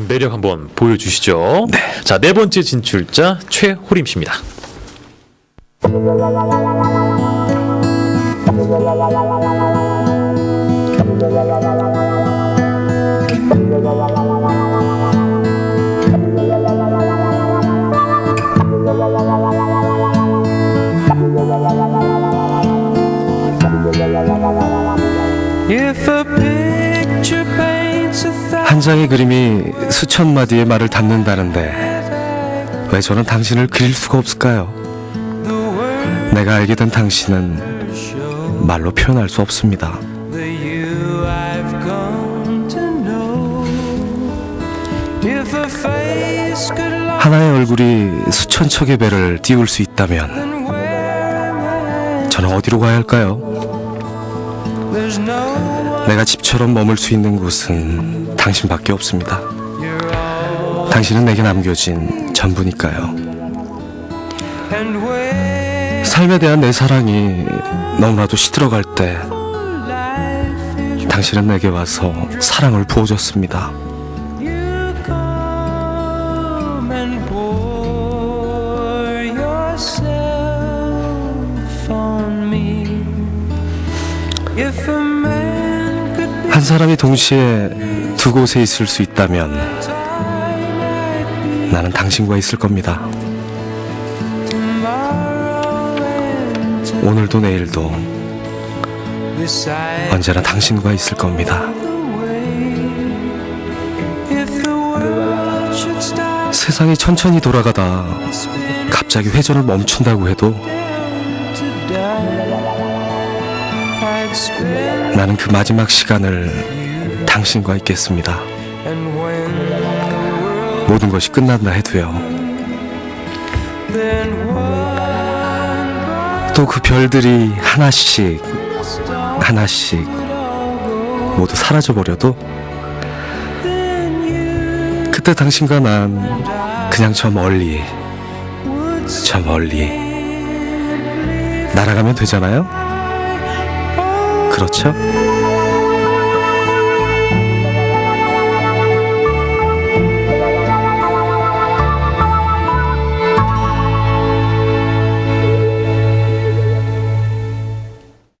매력 한번 보여주시죠. 자, 네 번째 진출자 최호림 씨입니다. If a picture 한 장의 그림이 수천 마디의 말을 담는다는데 왜 저는 당신을 그릴 수가 없을까요? 내가 알게 된 당신은 말로 표현할 수 없습니다. 하나의 얼굴이 수천 척의 배를 띄울 수 있다면? 저는 어디로 가야 할까요? 내가 집처럼 머물 수 있는 곳은 당신밖에 없습니다. 당신은 내게 남겨진 전부니까요. 삶에 대한 내 사랑이 너무나도 시들어갈 때 당신은 내게 와서 사랑을 부어줬습니다. 한 사람이 동시에 두 곳에 있을 수 있다면 나는 당신과 있을 겁니다. 오늘도 내일도 언제나 당신과 있을 겁니다. 세상이 천천히 돌아가다 갑자기 회전을 멈춘다고 해도 나는 그 마지막 시간을 당신과 있겠습니다. 모든 것이 끝난다 해도요. 또 그 별들이 하나씩 하나씩 모두 사라져 버려도 then you 그때 당신과 난 그냥 저 멀리 저 멀리 날아가면 되잖아요. 그렇죠?